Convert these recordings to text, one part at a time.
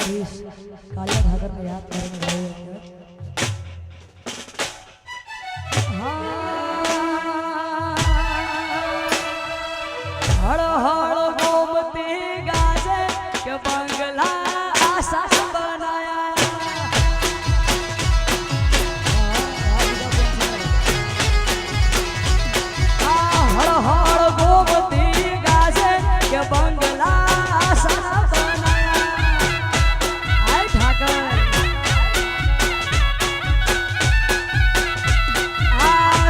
કરીશ કાળિયા ઠાકરને યાદ કરીને ગયો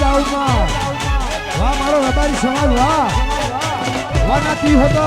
દાઉમાં વાહ મારો રબારી સમાજ વાહ વાહ નાતી હોતો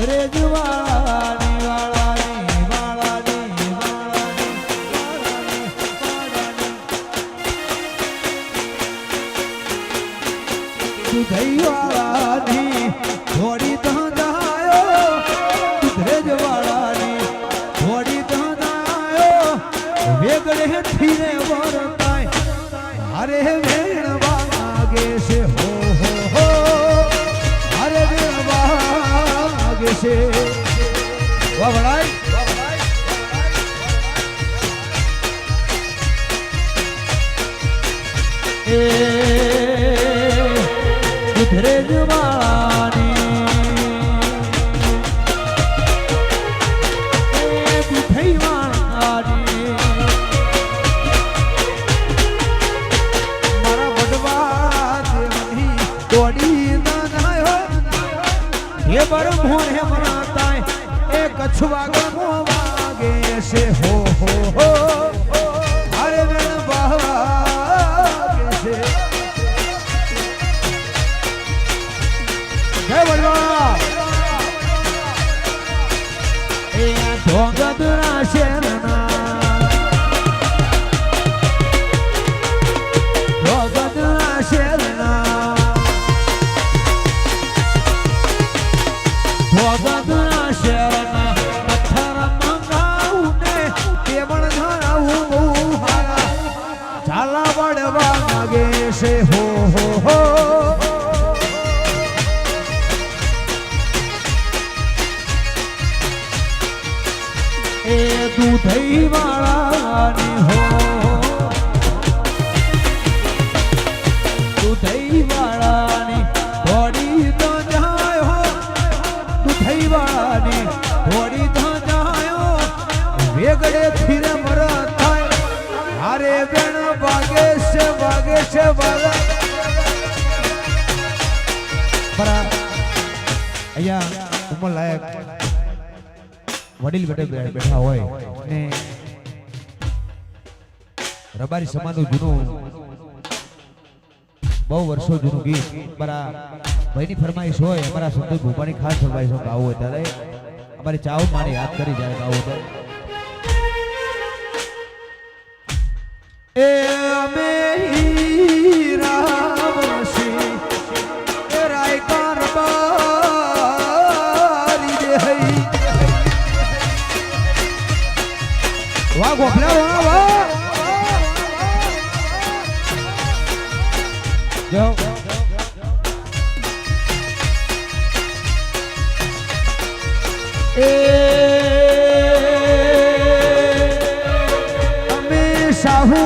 ઘરે જવા છે. વવડાય એ ઉધરે જવા Tobago. એ દૂધઈ વાળાની હો. દૂધઈ વાળાની ઘોડી તો જાયો દૂધઈ વાળાની ઘોડી તો જાયો વેગડે થીરે મર થાય. હારે બેણ વાગે છે વાગે છે, વાગે. અહીંયા ઉમર લાયક વડીલ બેઠે હોય. ને રબારી સમાજનું જૂનું બહુ વર્ષો જૂનું ગીત. અમારા ભાઈની ફરમાઈશ હોય, અમારા સંતોષ ભૂપાની ખાસ ફરમાઈશ હોય, ગાવું હોય ત્યારે. અમારી ચાવ માને યાદ કરી જાય ગાવું એ સાહુ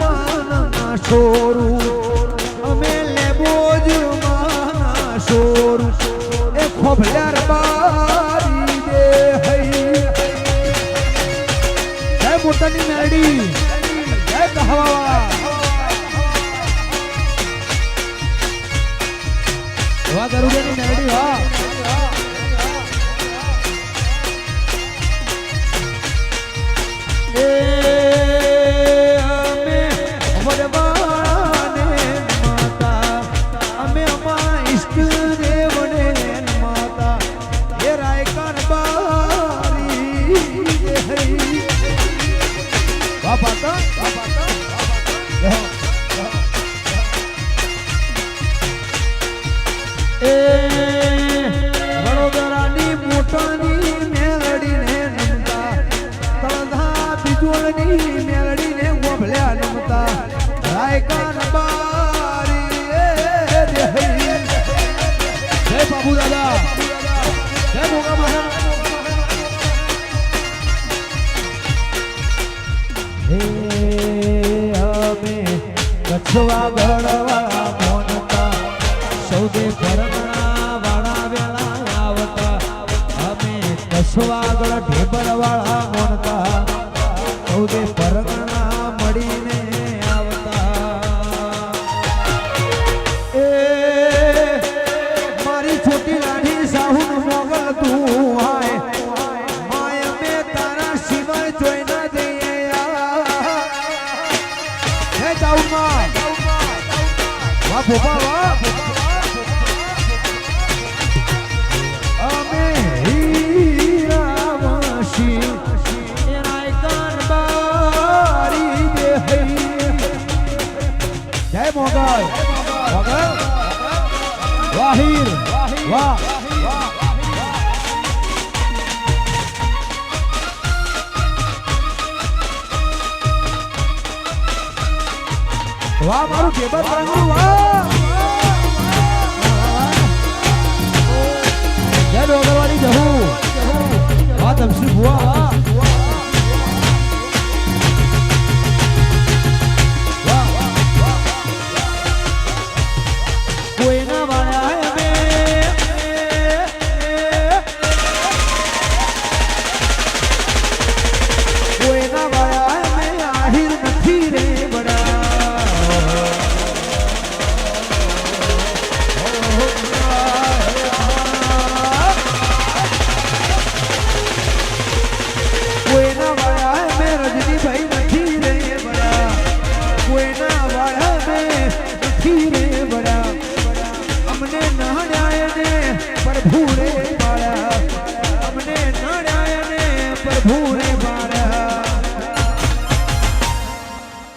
માના છોરું અમે લેબોજ માના છોરું એ ખોભલાર બારી દે હઈ હે મોટાની મેરડી હે કહવાવા વાહ ગરુડિયાની મેરડી વાહ. ગળવા મોનતા. સૌદે પરગણા વાળા વેળા આવતા મોનતા. સૌદે પરગણા ભોપા વાહ અમે હીરાવાસી એનાય કારબારી દે જય મોગલ મોગલ વાહીર વાહ વાહ મારું કેબર રંગનું વાહ comme je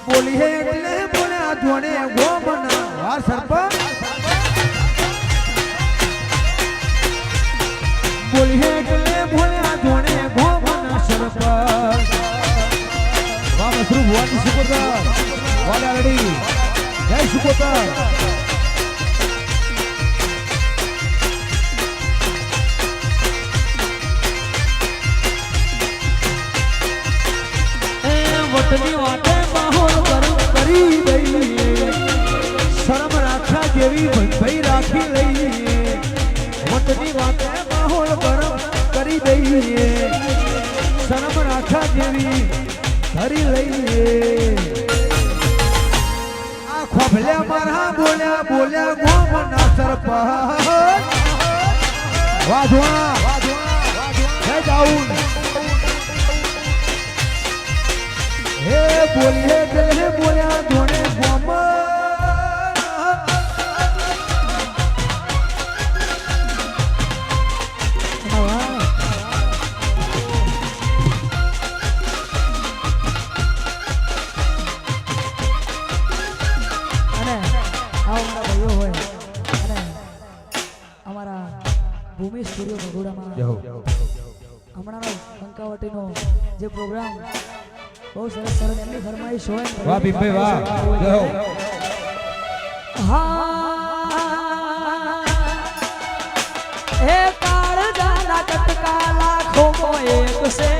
બોલી હે એટલે બોલ્યા જોડે ગોમના વા સરપંચ. બોલી હે એટલે બોલ્યા જોડે ગોમના સરપંચ. વાહ મસરૂ ભવાની સુપરદાર વાલા રેડી જય સુપરદાર વટની વાટે માહોલ ગરમ કરી દઈએ શરમ રાખા જેવી ભાઈ રાખી લઈએ વટની વાટે માહોલ ગરમ કરી દઈએ શરમ રાખા જેવી ધરી લઈએ આ ખોભલ્યા મારા બોલ્યા બોલ્યા ગોમના સરપંચ વાધવા જય દાઉદ હે બોલીએ દિલ હે બોલ્યા ધોણે ભૂમિ સ્ટુડિયો ભગોડામાં હમણાંનો જે પ્રોગ્રામ બહુ સરસ સરસ એમની ફરમાઈશ હોય વાહ ભીમભાઈ વાહ. જય હો. હા. હે કાળ દાદા કટકા લાખો એક સે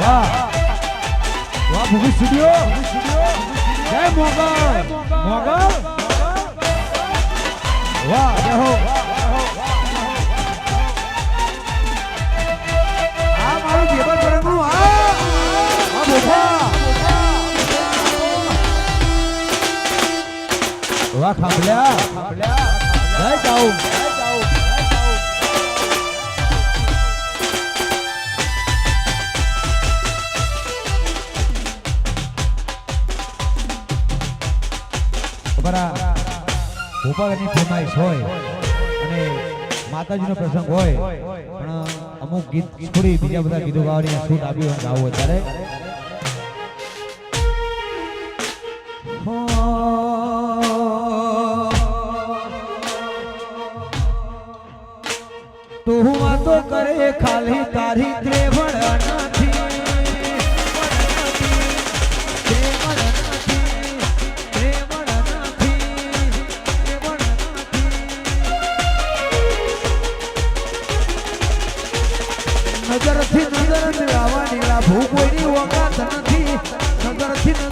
વાહ વાહ મૂવી સ્ટુડિયો જય મોગલ મોગલ વાહ રહો આ મારું જીવન પ્રેમનું આ આ મોગા વાહ ખાંભલ્યા જય જાઉં બાપાની ફરમાઈશ હોય અને માતાજીનો પ્રસંગ હોય, પણ અમુક ગીત છોડી બીજા બધા ગીતો ગાવાની છૂટ આપી હોય ગાવું ત્યારે તો હું વાતો કરે, ખાલી તારી ત્રેવણ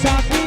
Isaac.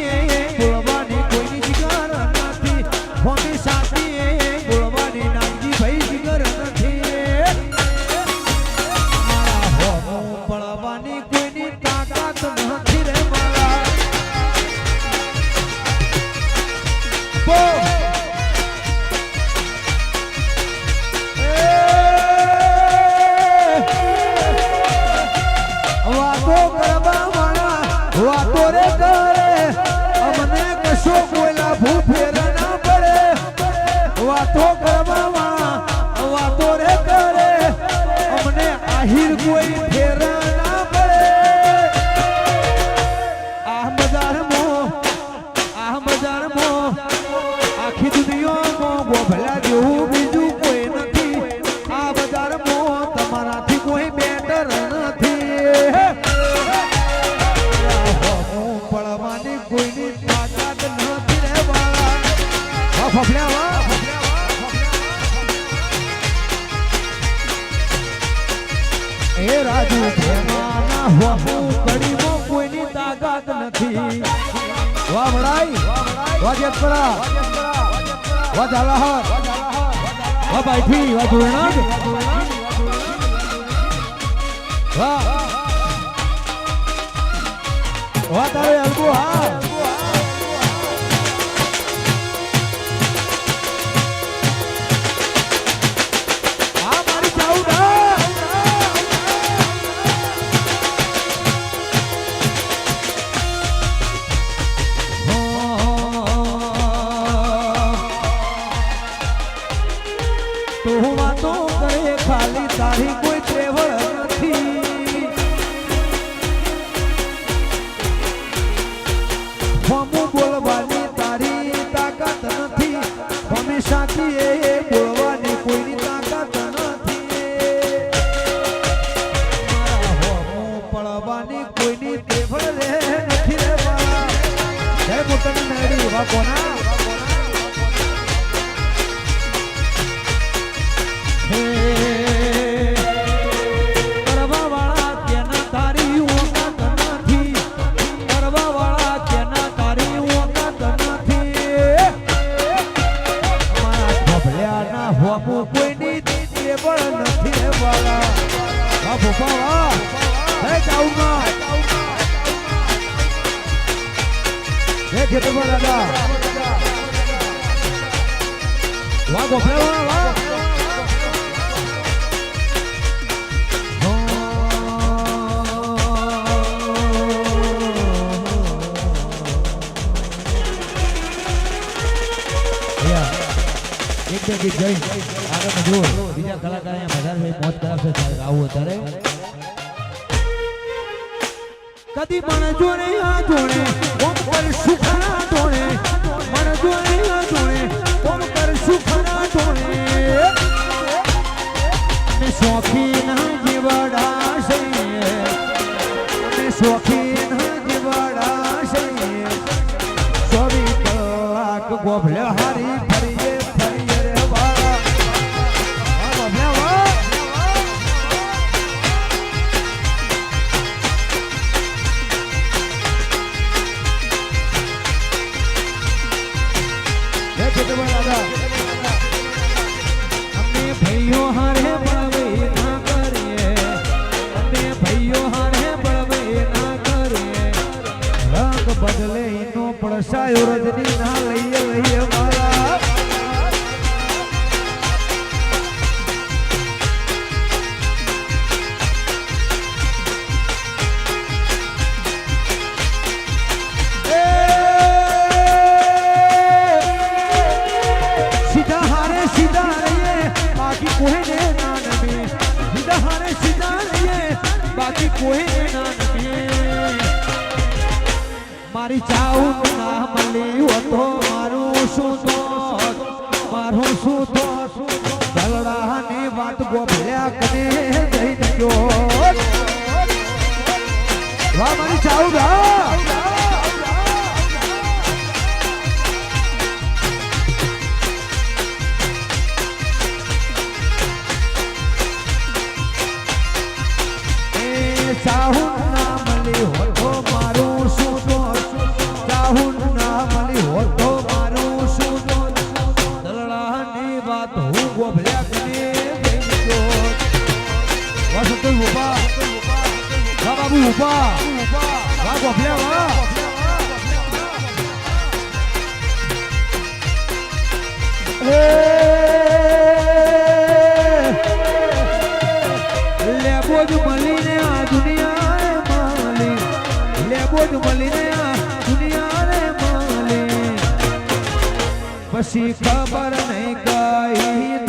আহির কই ফেরা વાહ જેતપરા વાહ ઝાલાહર વાહ બાઈથી વાહ ધોરણાગ વાહ. વાહ તારે અલગુ હા હોમું કોઈની ટેબલ નથી રે વાળા ભોપા વાહ હે ચાઉમાં હે ખેતરમાં દાદા વાહ ગોફળા વાહ ગીત જઈ આગળ જુઓ બીજા કલાકાર અહીંયા વધારે મોજ કરાવશે ત્યારે અત્યારે કદી પણ જોડે આ જોડે ઓમ પર સુખના જોડે મન જોડે આ જોડે ઓમ સુખના જોડે મે શોખીન મારું શું તો મારું શું વાહ મારી ચાઉ ગા ઊભા વાહ ગોભલ્યા વાહ લેબો જ મળીને આ દુનિયાએ માલી ખબર નહીં કઈ દુનિયા